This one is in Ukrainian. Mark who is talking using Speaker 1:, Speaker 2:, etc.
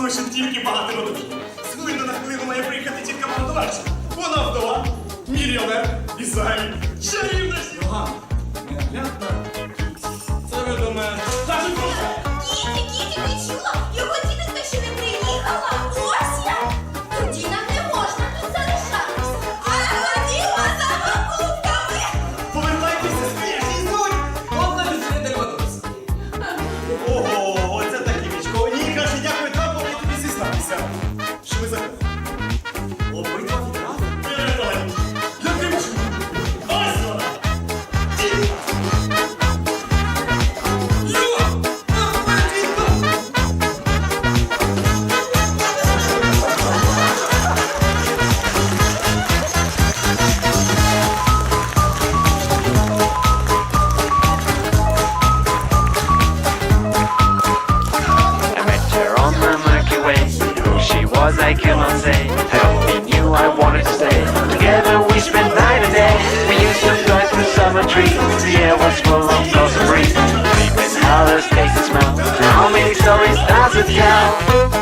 Speaker 1: Лише тільки багато родину. З хвилини на хвилину має приїхати тітка Богдановича. Вона вдова, мільйонер і взагалі чарівна жінка.
Speaker 2: Неглядна. Це ви до мене.
Speaker 1: Та ж.
Speaker 3: Кіті, Кіті, ти чула? Його тітка ще не приїхала. Ось
Speaker 4: yourself. Was, I cannot say. I only knew I wanted to stay. Together we spent night and day. We used to fly through summer trees. The air was full of blossom breeze. Sleep in howlers, taste and smell. How many stories does it tell?